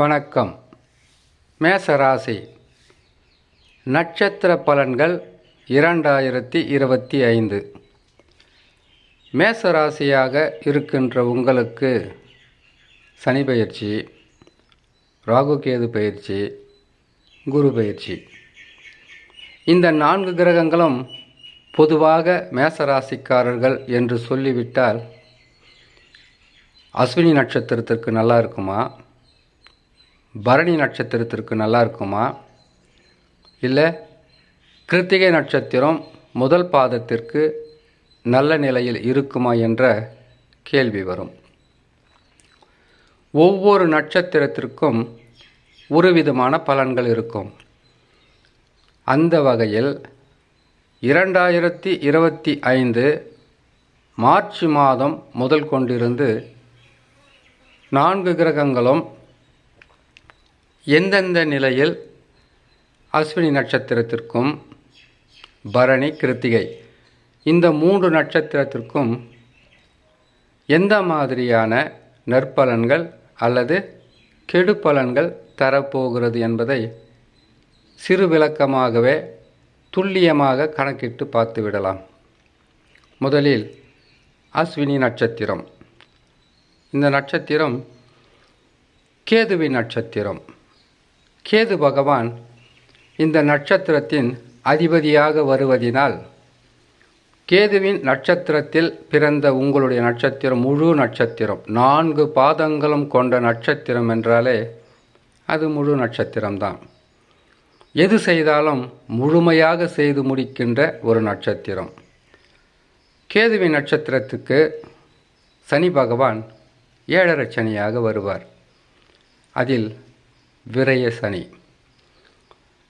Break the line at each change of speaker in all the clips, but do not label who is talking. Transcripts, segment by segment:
வணக்கம். மேசராசி. நட்சத்திர பலன்கள் இரண்டாயிரத்தி இருபத்தி ஐந்து. மேசராசியாக இருக்கின்ற உங்களுக்கு சனி பயிற்சி ராகுகேது பயிற்சி குரு பயிற்சி. இந்த நான்கு கிரகங்களும் பொதுவாக மேசராசிக்காரர்கள் என்று சொல்லிவிட்டால் அஸ்வினி நட்சத்திரத்திற்கு நல்லா இருக்குமா? பரணி நட்சத்திரத்திற்கு நல்லா இருக்குமா இல்லை கிருத்திகை நட்சத்திரம் முதல் பாதத்திற்கு நல்ல நிலையில் இருக்குமா என்ற கேள்வி வரும். ஒவ்வொரு நட்சத்திரத்திற்கும் ஒரு விதமான பலன்கள் இருக்கும். அந்த வகையில் இரண்டாயிரத்தி இருபத்தி ஐந்து மார்ச் மாதம் முதல் கொண்டிருந்து நான்கு கிரகங்களும் எந்தெந்த நிலையில் அஸ்வினி நட்சத்திரத்திற்கும் பரணி கிருத்திகை இந்த மூன்று நட்சத்திரத்திற்கும் எந்த மாதிரியான நற்பலன்கள் அல்லது கெடு பலன்கள் தரப்போகிறது என்பதை சிறு விளக்கமாகவே துல்லியமாக கணக்கிட்டு பார்த்து விடலாம். முதலில் அஸ்வினி நட்சத்திரம். இந்த நட்சத்திரம் கேதுவின் நட்சத்திரம். கேது பகவான் இந்த நட்சத்திரத்தின் அதிபதியாக வருவதினால் கேதுவின் நட்சத்திரத்தில் பிறந்த உங்களுடைய நட்சத்திரம் முழு நட்சத்திரம் நான்கு பாதங்களும் கொண்ட நட்சத்திரம் என்றாலே அது முழு நட்சத்திரம்தான். எது செய்தாலும் முழுமையாக செய்து முடிக்கின்ற ஒரு நட்சத்திரம். கேதுவின் நட்சத்திரத்துக்கு சனி பகவான் ஏழரை சனியாக வருவார். அதில் விரய சனி.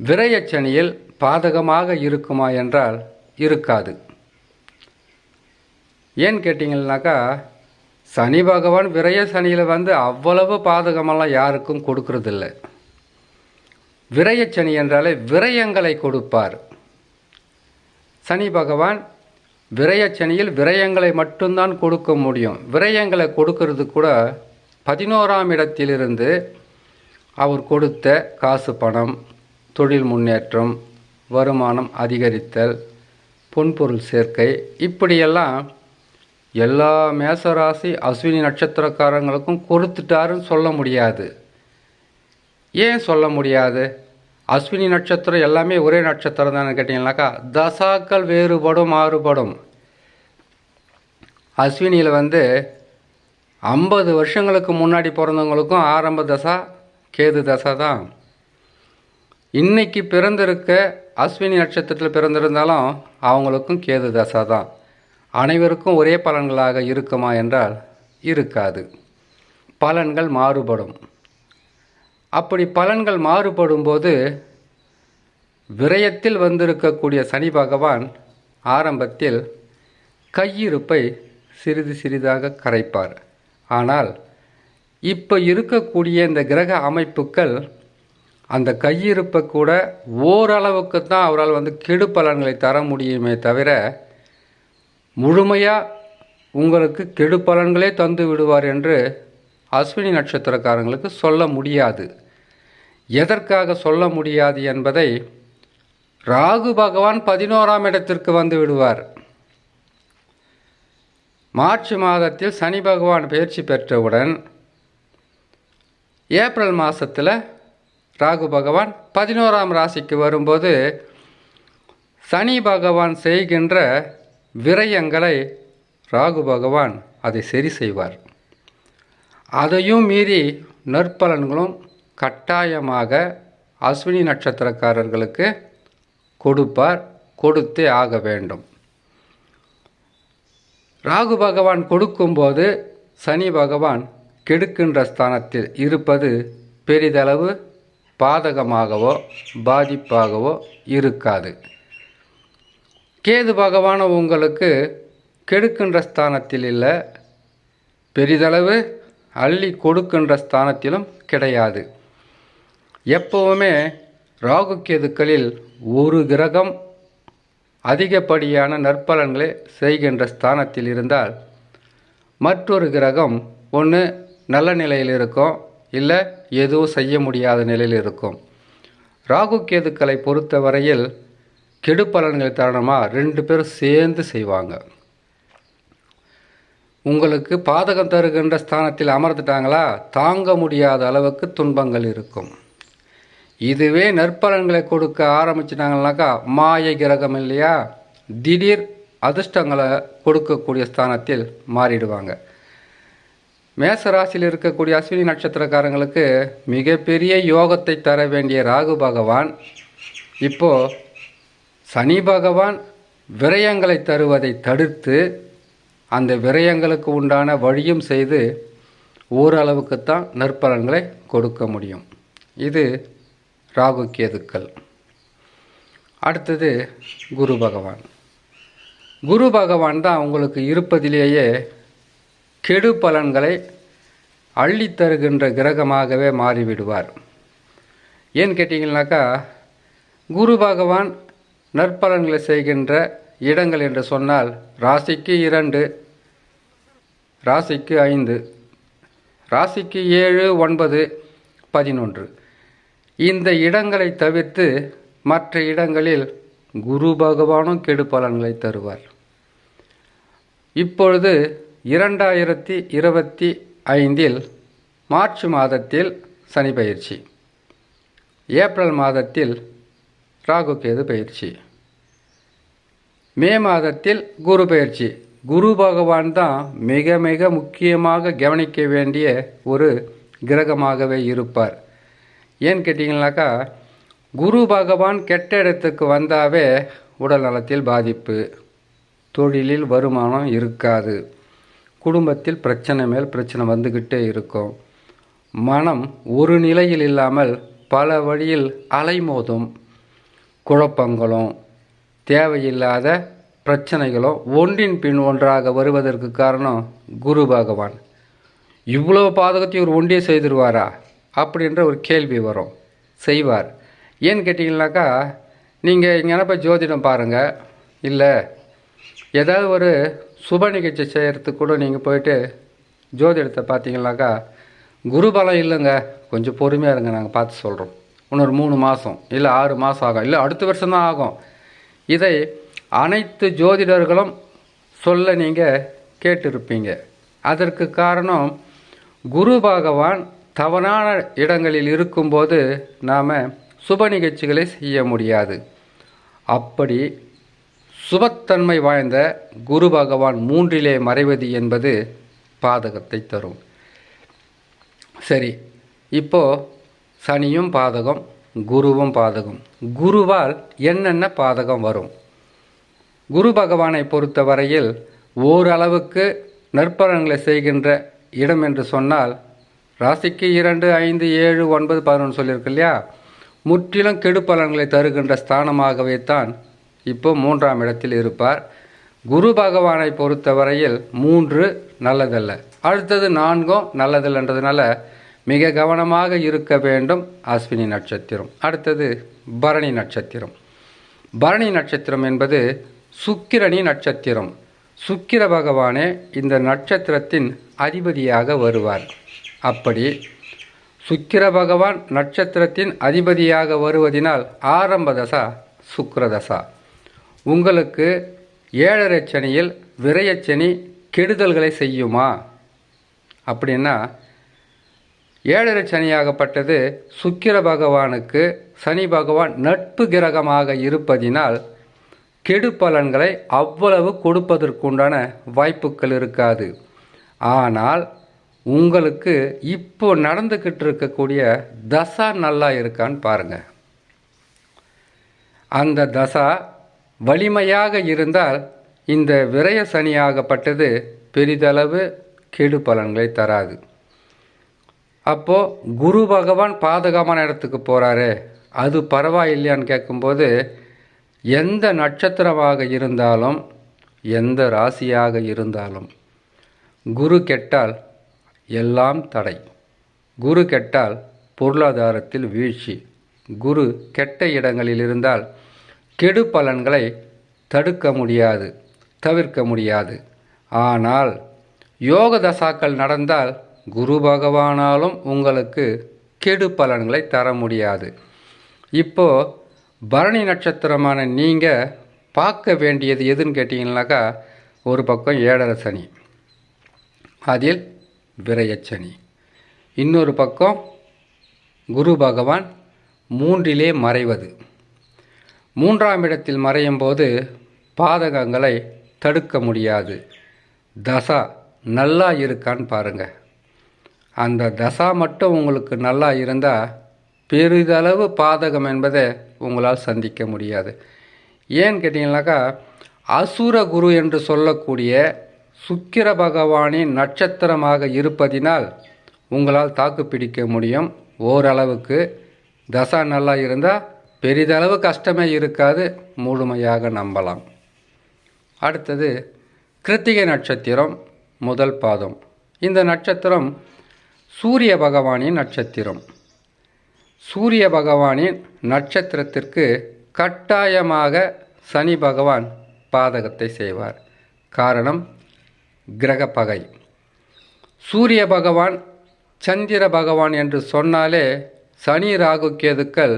விரய சனியில் பாதகமாக இருக்குமா என்றால் இருக்காது. ஏன் கேட்டிங்கன்னாக்கா சனி பகவான் விரய சனியில் வந்து அவ்வளவு பாதகமெல்லாம் யாருக்கும் கொடுக்கறதில்ல. விரய சனி என்றாலே விரயங்களை கொடுப்பார். சனி பகவான் விரயச்சனியில் விரயங்களை மட்டும்தான் கொடுக்க முடியும். விரயங்களை கொடுக்கறது கூட பதினோராம் இடத்திலிருந்து அவர் கொடுத்த காசு பணம் தொழில் முன்னேற்றம் வருமானம் அதிகரித்தல் பொன்பொருள் சேர்க்கை இப்படியெல்லாம் எல்லா மேசராசி அஸ்வினி நட்சத்திரக்காரங்களுக்கும் கொடுத்துட்டாருன்னு சொல்ல முடியாது. ஏன் சொல்ல முடியாது? அஸ்வினி நட்சத்திரம் எல்லாமே ஒரே நட்சத்திரம் தானே கேட்டிங்கனாக்கா தசாக்கள் வேறுபடும் மாறுபடும். அஸ்வினியில் வந்து ஐம்பது வருஷங்களுக்கு முன்னாடி பிறந்தவங்களுக்கும் ஆரம்ப தசா கேது தசை தான் இன்னைக்கு பிறந்திருக்க அஸ்வினி நட்சத்திரத்தில் பிறந்திருந்தாலும் அவங்களுக்கும் கேது தசை தான் அனைவருக்கும் ஒரே பலன்களாக இருக்குமா என்றால் இருக்காது. பலன்கள் மாறுபடும். அப்படி பலன்கள் மாறுபடும் போது விரயத்தில் வந்திருக்கக்கூடிய சனி பகவான் ஆரம்பத்தில் கையிருப்பை சிறிது சிறிதாக கரைப்பார். ஆனால் இப்போ இருக்கக்கூடிய இந்த கிரக அமைப்புகள் அந்த கையிருப்பை கூட ஓரளவுக்கு தான் அவரால் வந்து கெடு பலன்களை தர முடியுமே தவிர முழுமையாக உங்களுக்கு கெடு பலன்களே தந்து விடுவார் என்று அஸ்வினி நட்சத்திரக்காரங்களுக்கு சொல்ல முடியாது. எதற்காக சொல்ல முடியாது என்பதை ராகு பகவான் பதினோராம் இடத்திற்கு வந்து விடுவார். மார்ச் மாதத்தில் சனி பகவான் பயிற்சி பெற்றவுடன் ஏப்ரல் மாதத்தில் ராகு பகவான் பதினோராம் ராசிக்கு வரும்போது சனி பகவான் செய்கின்ற விரயங்களை ராகு பகவான் அதை சரி செய்வார். அதையும் மீறி நற்பலன்களும் கட்டாயமாக அஸ்வினி நட்சத்திரக்காரர்களுக்கு கொடுப்பார் கொடுத்தே ஆக வேண்டும். ராகு பகவான் கொடுக்கும்போது சனி பகவான் கெடுக்கின்ற ஸ்தானத்தில் இருப்பது பெரிதளவு பாதகமாகவோ பாதிப்பாகவோ இருக்காது. கேது பகவான உங்களுக்கு கெடுக்கின்ற ஸ்தானத்தில் இல்லை பெரிதளவு அள்ளி கொடுக்கின்ற ஸ்தானத்திலும் கிடையாது. எப்பவுமே ராகு கேதுக்களில் ஒரு கிரகம் அதிகப்படியான நற்பலன்களை செய்கின்ற ஸ்தானத்தில் இருந்தால் மற்றொரு கிரகம் ஒன்று நல்ல நிலையில் இருக்கும். இல்லை எதுவும் செய்ய முடியாத நிலையில் இருக்கும். ராகு கேதுக்களை பொறுத்தவரையில் கெடு பலன்கள் தருணமாக ரெண்டு பேரும் சேர்ந்து செய்வாங்க. உங்களுக்கு பாதகம் தருகின்ற ஸ்தானத்தில் அமர்ந்துட்டாங்களா? தாங்க முடியாத அளவுக்கு துன்பங்கள் இருக்கும். இதுவே நற்பலன்களை கொடுக்க ஆரம்பிச்சிட்டாங்கனாக்கா மாய கிரகம் இல்லையா? திடீர் அதிர்ஷ்டங்களை கொடுக்கக்கூடிய ஸ்தானத்தில் மாறிடுவாங்க. மேச ராசியில் இருக்கக்கூடிய அஸ்வினி நட்சத்திரக்காரங்களுக்கு மிகப்பெரிய யோகத்தை தர வேண்டிய ராகு பகவான். இப்போ சனி பகவான் விரயங்களை தருவதை தடுத்து அந்த விரயங்களுக்கு உண்டான வழியும் செய்து ஓரளவுக்குத்தான் நற்பலன்களை கொடுக்க முடியும். இது ராகு கேதுக்கள். அடுத்தது குரு பகவான். குரு பகவான் தான் உங்களுக்கு இருப்பதிலேயே கெடு பலன்களை அள்ளித்தருகின்ற கிரகமாகவே மாறிவிடுவார். ஏன்னு கேட்டிங்கனாக்கா குரு பகவான் நற்பலன்களை செய்கின்ற இடங்கள் என்று சொன்னால் ராசிக்கு இரண்டு ராசிக்கு ஐந்து ராசிக்கு ஏழு ஒன்பது பதினொன்று. இந்த இடங்களை தவிர்த்து மற்ற இடங்களில் குரு பகவானும் கெடு பலன்களை தருவார். இப்பொழுது இரண்டாயிரத்தி இருபத்தி ஐந்தில் மார்ச் மாதத்தில் சனி பயிற்சி. ஏப்ரல் மாதத்தில் ராகு கேது பயிற்சி. மே மாதத்தில் குரு பயிற்சி. குரு பகவான் தான் மிக மிக முக்கியமாக கவனிக்க வேண்டிய ஒரு கிரகமாகவே இருப்பார். ஏன்னு கேட்டிங்கனாக்கா குரு பகவான் கெட்ட இடத்துக்கு வந்தாவே உடல் நலத்தில் பாதிப்பு தொழிலில் வருமானம் இருக்காது. குடும்பத்தில் பிரச்சனை மேல் பிரச்சனை வந்துக்கிட்டே இருக்கும். மனம் ஒரு நிலையில் இல்லாமல் பல வழியில் அலைமோதும். குழப்பங்களும் தேவையில்லாத பிரச்சனைகளும் ஒன்றின் பின் ஒன்றாக வருவதற்கு காரணம் குரு பகவான். இவ்வளோ பாதகத்தையும் ஒரு ஒன்றியே செய்திருவாரா? அப்படின்ற ஒரு கேள்வி வரும். செய்வார். ஏன்னு கேட்டிங்கனாக்கா நீங்கள் இங்கே போய் ஜோதிடம் பாருங்கள் இல்லை ஏதாவது ஒரு சுப நிகழ்ச்சி செய்கிறதுக்கு கூட நீங்கள் போயிட்டு ஜோதிடத்தை பார்த்தீங்கன்னாக்கா குருபலம் இல்லைங்க. கொஞ்சம் பொறுமையாக இருங்க நாங்கள் பார்த்து சொல்கிறோம் இன்னொரு மூணு மாதம் இல்லை ஆறு மாதம் ஆகும். இல்லை அடுத்த வருஷம் தான் ஆகும். இதை அனைத்து ஜோதிடர்களும் சொல்ல நீங்கள் கேட்டிருப்பீங்க. அதற்கு காரணம் குரு பகவான் தவறான இடங்களில் இருக்கும்போது நாம் சுப நிகழ்ச்சிகளை செய்ய முடியாது. அப்படி சுபத்தன்மை வாய்ந்த குரு பகவான் மூன்றிலே மறைவது என்பது பாதகத்தை தரும். சரி இப்போ சனியும் பாதகம் குருவும் பாதகம். குருவால் என்னென்ன பாதகம் வரும்? குரு பகவானை பொறுத்தவரையில் ஓரளவுக்கு நற்பலன்களை செய்கின்ற இடம் என்று சொன்னால் ராசிக்கு இரண்டு ஐந்து ஏழு ஒன்பது பதினொன்று சொல்லியிருக்கு இல்லையா? முற்றிலும் கெடு பலன்களை தருகின்ற ஸ்தானமாகவே தான் இப்போ மூன்றாம் இடத்தில் இருப்பார். குரு பகவானை பொறுத்தவரையில் மூன்று நல்லதல்ல. அடுத்தது நான்கும் நல்லதில்லைன்றதுனால மிக கவனமாக இருக்க வேண்டும் அஸ்வினி நட்சத்திரம். அடுத்தது பரணி நட்சத்திரம். பரணி நட்சத்திரம் என்பது சுக்கிரணி நட்சத்திரம். சுக்கிர பகவானே இந்த நட்சத்திரத்தின் அதிபதியாக வருவார். அப்படி சுக்கிர பகவான் நட்சத்திரத்தின் அதிபதியாக வருவதினால் ஆரம்ப தசா சுக்கிரதசா உங்களுக்கு ஏழரை சனியில் விரயச்சனி கெடுதல்களை செய்யுமா? அப்படின்னா ஏழரை சனியாகப்பட்டது சுக்கிர பகவானுக்கு சனி பகவான் நட்பு கிரகமாக இருப்பதினால் கெடு பலன்களை அவ்வளவு கொடுப்பதற்குண்டான வாய்ப்புகள் இருக்காது. ஆனால் உங்களுக்கு இப்போ நடந்துக்கிட்டு இருக்கக்கூடிய தசா நல்லா இருக்கான்னு பாருங்கள் அந்த தசா வலிமையாக இருந்தால் இந்த விரய சனியாகப்பட்டது பெரிதளவு கெடு பலன்களை தராது. அப்போது குரு பகவான் பாதுகாப்பான இடத்துக்கு போகிறாரு அது பரவாயில்லையான்னு கேட்கும்போது எந்த நட்சத்திரமாக இருந்தாலும் எந்த ராசியாக இருந்தாலும் குரு கெட்டால் எல்லாம் தடை. குரு கெட்டால் பொருளாதாரத்தில் வீழ்ச்சி. குரு கெட்ட இடங்களில் இருந்தால் கெடு பலன்களை தடுக்க முடியாது தவிர்க்க முடியாது. ஆனால் யோக தசாக்கள் நடந்தால் குரு பகவானாலும் உங்களுக்கு கெடு பலன்களை தர முடியாது. இப்போ பரணி நட்சத்திரமான நீங்கள் பார்க்க வேண்டியது எதுன்னு கேட்டிங்கனாக்கா ஒரு பக்கம் ஏழரை சனி அதில் விரயச்சனி இன்னொரு பக்கம் குரு பகவான் மூன்றிலே மறைவது. மூன்றாம் இடத்தில் மறையும் போது பாதகங்களை தடுக்க முடியாது. தசா நல்லா இருக்கான்னு பாருங்கள் அந்த தசா மட்டும் உங்களுக்கு நல்லா இருந்தால் பெரிதளவு பாதகம் என்பதை உங்களால் சந்திக்க முடியாது. ஏன்னு கேட்டிங்கனாக்கா அசுர குரு என்று சொல்லக்கூடிய சுக்கிர பகவானின் நட்சத்திரமாக இருப்பதினால் உங்களால் தாக்கு பிடிக்க முடியும். ஓரளவுக்கு தசா நல்லா இருந்தால் பெரிதளவு கஷ்டமே இருக்காது முழுமையாக நம்பலாம். அடுத்தது கிருத்திகை நட்சத்திரம் முதல் பாதம். இந்த நட்சத்திரம் சூரிய பகவானின் நட்சத்திரம். சூரிய பகவானின் நட்சத்திரத்திற்கு கட்டாயமாக சனி பகவான் பாதகத்தை செய்வார். காரணம் கிரக பகை. சூரிய பகவான் சந்திர பகவான் என்று சொன்னாலே சனி ராகு கேதுக்கள்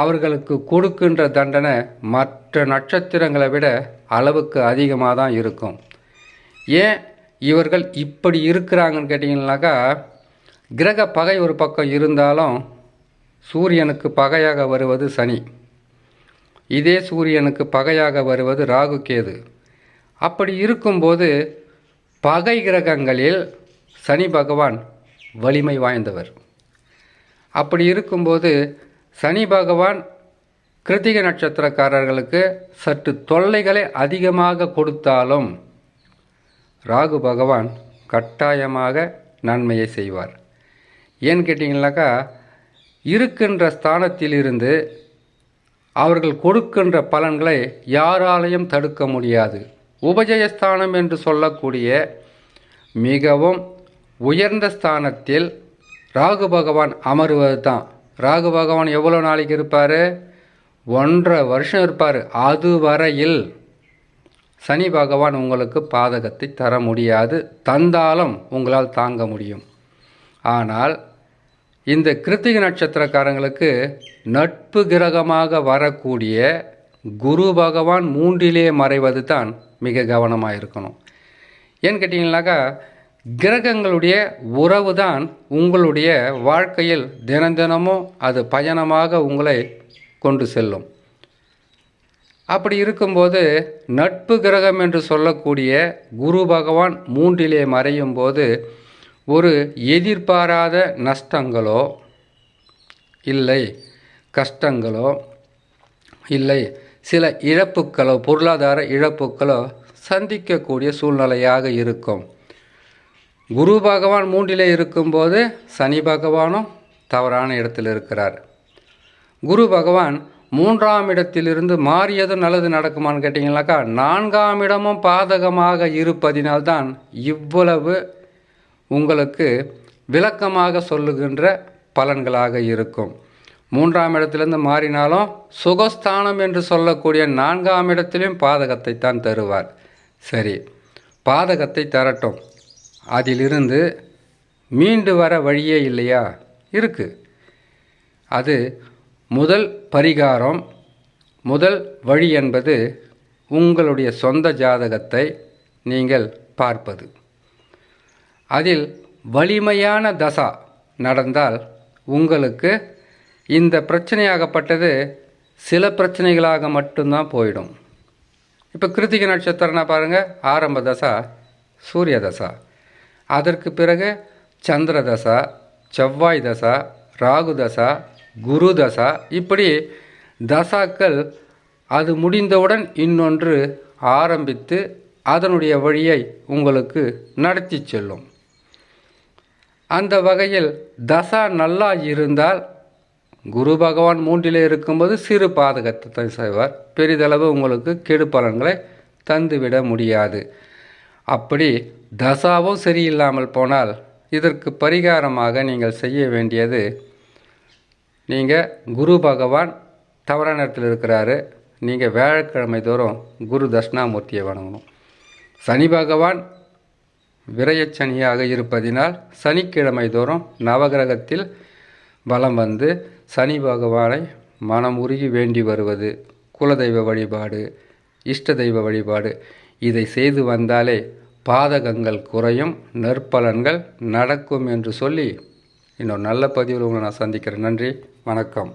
அவர்களுக்கு கொடுக்கின்ற தண்டனை மற்ற நட்சத்திரங்களை விட அளவுக்கு அதிகமாக தான் இருக்கும். ஏன் இவர்கள் இப்படி இருக்கிறாங்கன்னு கேட்டிங்கனாக்கா கிரக பகை ஒரு பக்கம் இருந்தாலும் சூரியனுக்கு பகையாக வருவது சனி. இதே சூரியனுக்கு பகையாக வருவது ராகு கேது. அப்படி இருக்கும்போது பகை கிரகங்களில் சனி பகவான் வலிமை வாய்ந்தவர். அப்படி இருக்கும்போது சனி பகவான் கிருத்திகை நட்சத்திரக்காரர்களுக்கு சற்று தொல்லைகளை அதிகமாக கொடுத்தாலும் ராகு பகவான் கட்டாயமாக நன்மையை செய்வார். ஏன்னு கேட்டிங்கனாக்கா இருக்கின்ற ஸ்தானத்திலிருந்து அவர்கள் கொடுக்கின்ற பலன்களை யாராலையும் தடுக்க முடியாது. உபஜயஸ்தானம் என்று சொல்லக்கூடிய மிகவும் உயர்ந்த ஸ்தானத்தில் ராகு பகவான் அமருவது தான் ராகு பகவான் எவ்வளோ நாளைக்கு இருப்பார்? ஒன்றரை வருஷம் இருப்பார். அது வரையில் சனி பகவான் உங்களுக்கு பாதகத்தை தர முடியாது. தந்தாலும் உங்களால் தாங்க முடியும். ஆனால் இந்த கிருத்திக நட்சத்திரக்காரங்களுக்கு நட்பு கிரகமாக வரக்கூடிய குரு பகவான் மூன்றிலே மறைவது தான் மிக கவனமாக இருக்கணும் ஏன்னு கேட்டிங்கனாக்கா கிரகங்களுடைய உறவு தான் உங்களுடைய வாழ்க்கையில் தினந்தினமும் அது பயணமாக உங்களை கொண்டு செல்லும். அப்படி இருக்கும்போது நட்பு கிரகம் என்று சொல்லக்கூடிய குரு பகவான் மூன்றிலே மறையும் போது ஒரு எதிர்பாராத நஷ்டங்களோ இல்லை கஷ்டங்களோ இல்லை சில இழப்புக்களோ பொருளாதார இழப்புக்களோ சந்திக்கக்கூடிய சூழ்நிலையாக இருக்கும். குரு பகவான் மூன்றிலே இருக்கும்போது சனி பகவானும் தவறான இடத்தில் இருக்கிறார். குரு பகவான் மூன்றாம் இடத்திலிருந்து மாறியதும் நல்லது நடக்குமான்னு கேட்டிங்கனாக்கா நான்காம் இடமும் பாதகமாக இருப்பதினால்தான் இவ்வளவு உங்களுக்கு விளக்கமாக சொல்லுகின்ற பலன்களாக இருக்கும். மூன்றாம் இடத்திலிருந்து மாறினாலும் சுகஸ்தானம் என்று சொல்லக்கூடிய நான்காம் இடத்திலும் பாதகத்தை தான் தருவார். சரி பாதகத்தை தரட்டும். அதிலிருந்து மீண்டு வர வழியே இல்லையா? இருக்கு. அது முதல் பரிகாரம் முதல் வழி என்பது உங்களுடைய சொந்த ஜாதகத்தை நீங்கள் பார்ப்பது. அதில் வலிமையான தசா நடந்தால் உங்களுக்கு இந்த பிரச்சனையாகப்பட்டது சில பிரச்சனைகளாக மட்டும்தான் போயிடும். இப்போ கிருத்திகை நட்சத்திரம்னா பாருங்கள் ஆரம்ப தசா சூரிய தசா. அதற்கு பிறகு சந்திர தசா செவ்வாய் தசா ராகு தசா குரு தசா இப்படி தசாக்கள் அது முடிந்தவுடன் இன்னொன்று ஆரம்பித்து அதனுடைய வழியை உங்களுக்கு நடத்தி செல்லும். அந்த வகையில் தசா நல்லா இருந்தால் குரு பகவான் மூன்றிலே இருக்கும்போது சிறு பாதகத்தை செய்வார். பெரிதளவு உங்களுக்கு கெடு பலன்களை தந்துவிட முடியாது. அப்படி தசாவும் சரியில்லாமல் போனால் இதற்கு பரிகாரமாக நீங்கள் செய்ய வேண்டியது. நீங்கள் குரு பகவான் தவறான நேரத்தில் இருக்கிறாரு. நீங்கள் வியாழக்கிழமை தோறும் குரு தட்சிணாமூர்த்தியை வணங்கணும். சனி பகவான் விரயச்சனியாக இருப்பதினால் சனிக்கிழமை தோறும் நவகிரகத்தில் வலம் வந்து சனி பகவானை மனம் உருகி வேண்டி வருவது. குலதெய்வ வழிபாடு இஷ்ட தெய்வ வழிபாடு இதை செய்து வந்தாலே பாதகங்கள் குறையும் நற்பலன்கள் நடக்கும் என்று சொல்லி இன்னொரு நல்ல பதிவில் உங்களை நான் சந்திக்கிறேன். நன்றி வணக்கம்.